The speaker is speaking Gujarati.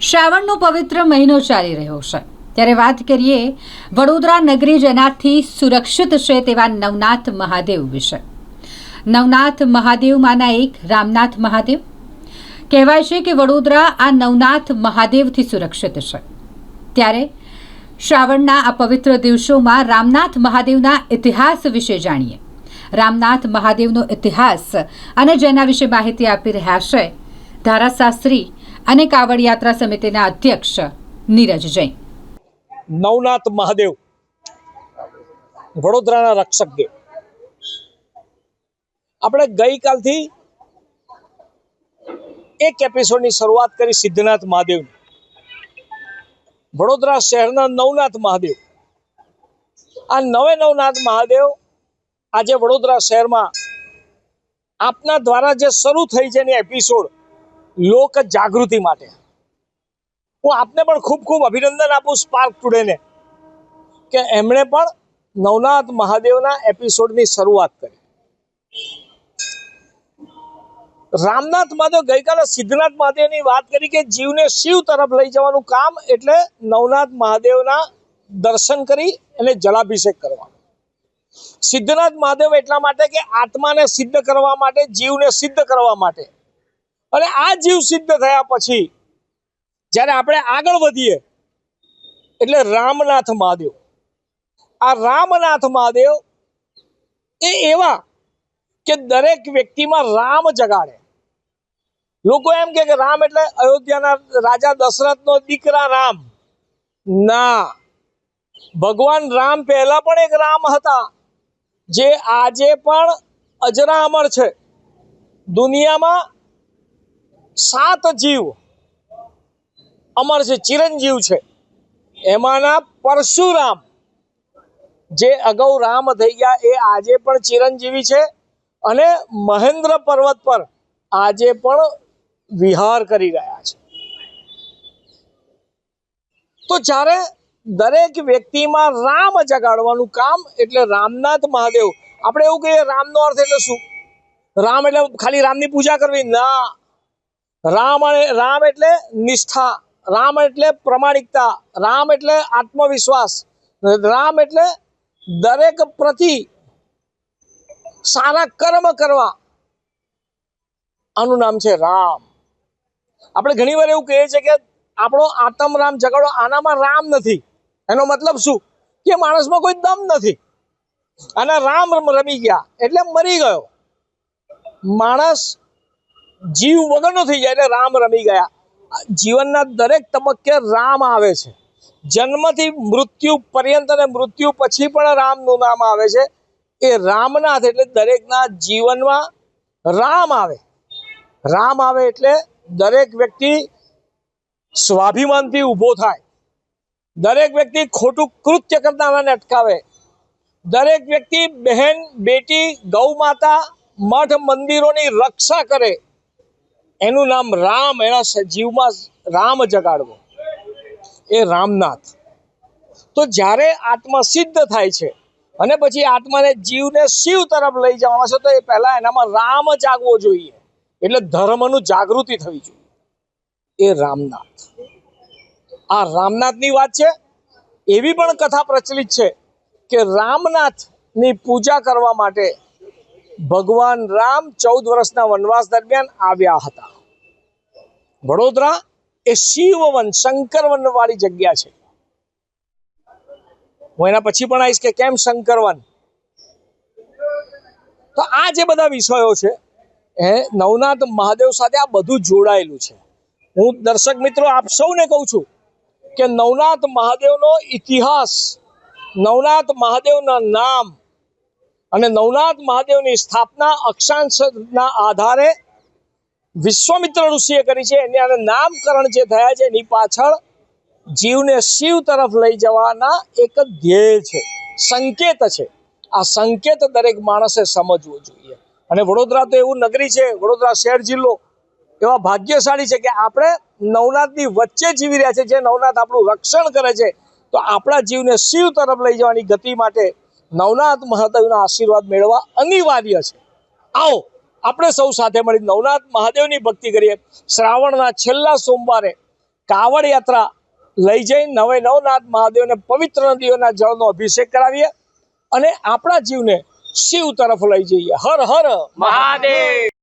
શ્રાવણનો પવિત્ર મહિનો ચાલી રહ્યો છે. ત્યારે વાત કરીએ, વડોદરા નગરી જેનાથી સુરક્ષિત છે તેવા નવનાથ મહાદેવ વિશે. નવનાથ મહાદેવમાંના એક રામનાથ મહાદેવ. કહેવાય છે કે વડોદરા આ નવનાથ મહાદેવથી સુરક્ષિત છે. ત્યારે શ્રાવણના આ પવિત્ર દિવસોમાં રામનાથ મહાદેવના ઇતિહાસ વિશે જાણીએ. રામનાથ મહાદેવનો ઇતિહાસ અને જેના વિશે માહિતી આપી રહ્યા છે ધારાશાસ્ત્રી અને કાવડ યાત્રા સમિતિના અધ્યક્ષ નીરજ જૈન. નવનાથ મહાદેવ, વડોદરાના રક્ષક દેવ. આપણે ગઈકાલથી એક એપિસોડની શરૂઆત કરી સિદ્ધનાથ મહાદેવની. વડોદરા શહેરના નવનાથ મહાદેવ. આ નવે નવનાથ મહાદેવ આજે વડોદરા શહેરમાં આપના દ્વારા જે શરૂ થઈ છે એની એપિસોડ લોક જાગૃતિ માટે. હું આપને પણ ખૂબ ખૂબ અભિનંદન આપું સ્પાર્ક ટુડેને કે એમણે પણ નવનાથ મહાદેવના એપિસોડની શરૂઆત કરી. રામનાથ મહાદેવ ગઈકાલે સિદ્ધનાથ મહાદેવની વાત કરી કે જીવને શિવ તરફ લઈ જવાનું કામ એટલે નવનાથ મહાદેવના દર્શન કરી અને જલાભિષેક કરવા સિદ્ધનાથ મહાદેવ એટલા માટે કે આત્માને સિદ્ધ કરવા માટે, જીવને સિદ્ધ કરવા માટે અને આ જીવ સિદ્ધ થયા પછી જ્યારે આપણે આગળ વધીએ, એટલે રામનાથ મહાદેવ. આ રામનાથ મહાદેવ એ એવા કે દરેક વ્યક્તિમાં રામ જગાડે. લોકો એમ કે રામ એટલે અયોધ્યાના રાજા દશરથનો દીકરા રામ. ના, ભગવાન રામ પહેલા પણ એક રામ હતા, જે આજે પણ અજરામર છે. દુનિયામાં સાત જીવ અમર છે ચિરંજીવ છે એમાંના પરશુરામ, જે અગાઉ રામ થઈ ગયા, એ આજે પણ ચિરંજીવી છે અને મહેન્દ્ર પર્વત પર આજે પણ વિહાર કરી રહ્યા છે. તો જ્યારે દરેક વ્યક્તિમાં રામ જગાડવાનું કામ, એટલે રામનાથ મહાદેવ, આપણે એવું કહીએ રામનો અર્થ એટલે શું? રામ એટલે ખાલી રામની પૂજા કરવી? ના. રામ રામ એટલે નિષ્ઠા, રામ એટલે પ્રમાણિકતા, રામ એટલે આત્મવિશ્વાસ, રામ એટલે દરેક પ્રતિ સારા કર્મ કરવા. આનું નામ છે રામ. આપણે ઘણી વાર એવું કહીએ છીએ કે આપણો આતમ રામ જગાડો આનામાં રામ નથી. એનો મતલબ શું? કે માણસમાં કોઈ દમ નથી. અને રામ રમી ગયા એટલે મરી ગયો. માણસ જીવ વગરનો થઈ જાય એટલે રામ રમી ગયા. જીવનના દરેક તબક્કે રામ આવે છે. જન્મથી મૃત્યુ પર્યંત અને મૃત્યુ પછી પણ રામનું નામ આવે છે. એ રામનાથ એટલે દરેકના જીવનમાં રામ આવે. રામ આવે એટલે દરેક વ્યક્તિ સ્વાભિમાનથી ઊભો થાય. દરેક વ્યક્તિ ખોટું કૃત્ય કરનારાને અટકાવે. દરેક વ્યક્તિ બહેન, બેટી, ગૌ માતા, મઠ મંદિરોની રક્ષા કરે. એનું નામ રામ, એના જીવમાં રામ જગાડવો એ રામનાથ. તો જ્યારે આત્મા સિદ્ધ થાય છે, અને પછી આત્માને જીવને શિવ તરફ લઈ જવાનો છે, તો એ પહેલા એનામાં રામ જાગવો જોઈએ. એટલે ધર્મનું જાગૃતિ થવી જોઈએ. એ રામનાથ. આ રામનાથની વાત છે, એવી પણ કથા પ્રચલિત છે કે રામનાથની પૂજા કરવા માટે ભગવાન રામ ચૌદ વર્ષના વનવાસ દરમિયાન આવ્યા હતા. વડોદરા એ શિવવન શંકરવન વાળી જગ્યા છે. હું એના પછી પણ આવીશ કે કેમ શંકરવન તો આ જે બધા વિષયો છે, એ નવનાથ મહાદેવ સાથે આ બધું જોડાયેલું છે. હું દર્શક મિત્રો આપ સૌને કહું છું કે નવનાથ મહાદેવનો ઇતિહાસ, નવનાથ મહાદેવના નામ અને નવનાથ મહાદેવની સ્થાપના અક્ષાંશના આધારે વિશ્વામિત્ર ઋષિએ કરી છે. એને આને નામકરણ જે થયા છે, એની પાછળ જીવને શિવ તરફ લઈ જવાના એક ધ્યેય છે. સંકેત છે. આ સંકેત દરેક માણસે સમજવો જોઈએ. અને વડોદરા તો એવું નગરી છે, વડોદરા શહેર જિલ્લો, એવા ભાગ્યશાળી છે કે આપણે નવનાથની વચ્ચે જીવી રહ્યા છે. જે નવનાથ આપણું રક્ષણ કરે છે, તો આપણા જીવને શિવ તરફ લઈ જવાની ગતિ માટે નવનાથ મહાદેવના આશીર્વાદ મેળવવા અનિવાર્ય છે. આવો, આપણે સૌ સાથે મળી નવનાથ મહાદેવની ભક્તિ કરીએ. શ્રાવણના છેલ્લા સોમવારે કાવડ યાત્રા લઈ જઈ નવે નવનાથ મહાદેવને પવિત્ર નદીઓના જળનો અભિષેક કરાવીએ અને આપણા જીવને શિવ તરફ લઈ જઈએ. હર હર મહાદેવ!